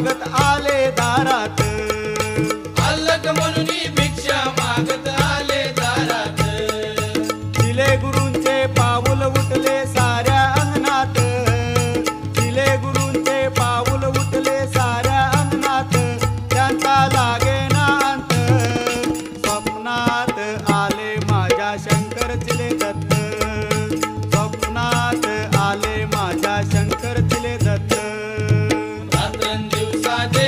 मागत आले दारात. अलग म्हणून भिक्षा मागत आले दारात. दिले गुरुंचे पाऊल Friday.